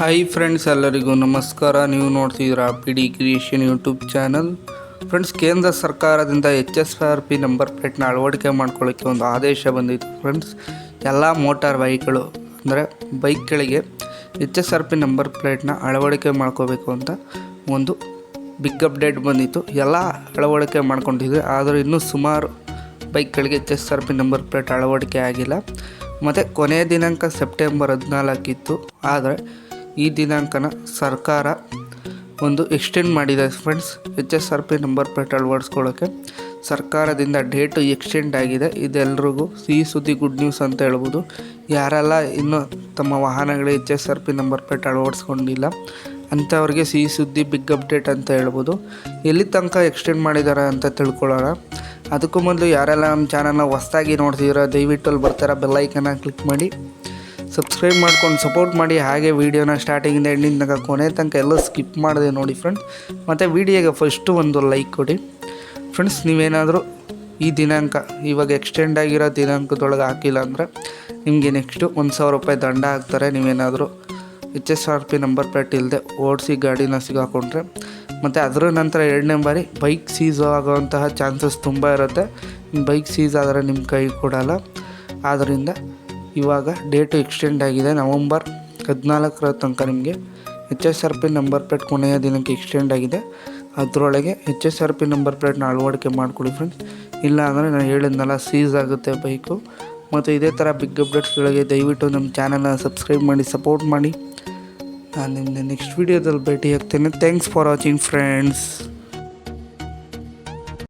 Hi friends ಎಲ್ಲರಿಗೂ ನಮಸ್ಕಾರ. ನೀವು ನೋಡ್ತಿದ್ದೀರಾ P D creation YouTube channel friends ಕೇಂದ್ರ ಸರ್ಕಾರದಿಂದ H S R P number ಪ್ಲೇಟ್ನ ಅಳವಡಿಕೆ ಮಾಡ್ಕೊಳ್ಳೋಕ್ಕೆ ಒಂದು ಆದೇಶ ಬಂದಿತ್ತು. ಫ್ರೆಂಡ್ಸ್ ಎಲ್ಲ ಮೋಟಾರ್ ಬೈಕ್ಗಳು ಅಂದರೆ ಬೈಕ್ಗಳಿಗೆ H S R P number ಪ್ಲೇಟ್ನ ಅಳವಡಿಕೆ ಮಾಡ್ಕೋಬೇಕು ಅಂತ ಒಂದು ಬಿಗ್ ಅಪ್ಡೇಟ್ ಬಂದಿತ್ತು. ಎಲ್ಲ ಅಳವಡಿಕೆ ಮಾಡ್ಕೊಂಡಿದ್ವಿ ಆದರೂ ಇನ್ನೂ ಸುಮಾರು ಬೈಕ್ಗಳಿಗೆ H S R P number plate ಅಳವಡಿಕೆ ಆಗಿಲ್ಲ. ಮತ್ತು ಕೊನೆಯ ದಿನಾಂಕ ಸೆಪ್ಟೆಂಬರ್ ಹದಿನಾಲ್ಕಿತ್ತು ಆದರೆ ಈ ದಿನಾಂಕನ ಸರ್ಕಾರ ಒಂದು ಎಕ್ಸ್ಟೆಂಡ್ ಮಾಡಿದೆ friends H S R P number plate ಅಳವಡಿಸ್ಕೊಳ್ಳೋಕ್ಕೆ ಸರ್ಕಾರದಿಂದ ಡೇಟು ಎಕ್ಸ್ಟೆಂಡ್ ಆಗಿದೆ. ಇದೆಲ್ಲರಿಗೂ ಸಿಹಿ ಸುದ್ದಿ ಗುಡ್ ನ್ಯೂಸ್ ಅಂತ ಹೇಳ್ಬೋದು. ಯಾರೆಲ್ಲ ಇನ್ನೂ ತಮ್ಮ ವಾಹನಗಳಿಗೆ H S R P number plate ಅಳವಡಿಸ್ಕೊಂಡಿಲ್ಲ ಅಂಥವ್ರಿಗೆ ಸಿಹಿ ಸುದ್ದಿ ಬಿಗ್ ಅಪ್ಡೇಟ್ ಅಂತ ಹೇಳ್ಬೋದು. ಎಲ್ಲಿ ತನಕ ಎಕ್ಸ್ಟೆಂಡ್ ಮಾಡಿದ್ದಾರೆ ಅಂತ ತಿಳ್ಕೊಳ್ಳೋಣ. ಅದಕ್ಕೂ ಮೊದಲು ಯಾರೆಲ್ಲ ನಮ್ಮ ಚಾನಲ್ನ ಹೊಸ್ದಾಗಿ ನೋಡ್ತಿದ್ದೀರೋ ದಯವಿಟ್ಟು ಅಲ್ಲಿ ಬರ್ತಾರ ಬೆಲ್ಲೈಕನ್ನ ಕ್ಲಿಕ್ ಮಾಡಿ. ಸಬ್ಸ್ಕ್ರೈಬ್ ಮಾಡ್ಕೊಂಡು ಸಪೋರ್ಟ್ ಮಾಡಿ, ಹಾಗೆ ವೀಡಿಯೋನ ಸ್ಟಾರ್ಟಿಂಗಿಂದ ಎಂಡಿಂಗ್ ತನಕ ಕೊನೆ ತನಕ ಎಲ್ಲ ಸ್ಕಿಪ್ ಮಾಡಿದೆ ನೋಡಿ ಫ್ರೆಂಡ್ಸ್ ಮತ್ತು ವೀಡಿಯೋಗೆ ಫಸ್ಟು ಒಂದು ಲೈಕ್ ಕೊಡಿ. ಫ್ರೆಂಡ್ಸ್ ನೀವೇನಾದರೂ ಈ ದಿನಾಂಕ, ಇವಾಗ ಎಕ್ಸ್ಟೆಂಡ್ ಆಗಿರೋ ದಿನಾಂಕದೊಳಗೆ ಹಾಕಿಲ್ಲ ಅಂದರೆ ನಿಮಗೆ ನೆಕ್ಸ್ಟು ಒಂದು ಸಾವಿರ ರೂಪಾಯಿ ದಂಡ ಹಾಕ್ತಾರೆ. ನೀವೇನಾದರೂ H S R P number plate ಇಲ್ಲದೆ ಓಡಿಸಿ ಗಾಡಿನ ಸಿಗಾಕೊಂಡ್ರೆ. ಮತ್ತು ಅದರ ನಂತರ ಎರಡನೇ ಬಾರಿ ಬೈಕ್ ಸೀಸ್ ಆಗೋವಂತಹ ಚಾನ್ಸಸ್ ತುಂಬ ಇರುತ್ತೆ. ಬೈಕ್ ಸೀಸ್ ಆದರೆ ನಿಮ್ಮ ಕೈ ಕೊಡಲ್ಲ. ಆದ್ದರಿಂದ ಇವಾಗ ಡೇಟು ಎಕ್ಸ್ಟೆಂಡ್ ಆಗಿದೆ. ನವಂಬರ್ ಹದಿನಾಲ್ಕರ ತನಕ ನಿಮಗೆ H S R P number plate ಕೊನೆಯ ದಿನಕ್ಕೆ ಎಕ್ಸ್ಟೆಂಡ್ ಆಗಿದೆ. ಅದರೊಳಗೆ H S R P number ಪ್ಲೇಟ್ನ ಅಳವಡಿಕೆ ಮಾಡ್ಕೊಳ್ಳಿ ಫ್ರೆಂಡ್ಸ್ ಇಲ್ಲ ಅಂದರೆ ನಾನು ಹೇಳಿದ್ನಲ್ಲ ಸೀಸ್ ಆಗುತ್ತೆ ಬೈಕು ಮತ್ತು ಇದೇ ಥರ ಬಿಗ್ ಅಪ್ಡೇಟ್ಸ್ಗಳಿಗೆ ದಯವಿಟ್ಟು ನಮ್ಮ ಚಾನಲ್ನ ಸಬ್ಸ್ಕ್ರೈಬ್ ಮಾಡಿ ಸಪೋರ್ಟ್ ಮಾಡಿ. ನಾನು ನಿಮ್ಮನ್ನ ನೆಕ್ಸ್ಟ್ ವೀಡಿಯೋದಲ್ಲಿ ಭೇಟಿ ಆಗ್ತೇನೆ ಥ್ಯಾಂಕ್ಸ್ ಫಾರ್ ವಾಚಿಂಗ್ ಫ್ರೆಂಡ್ಸ್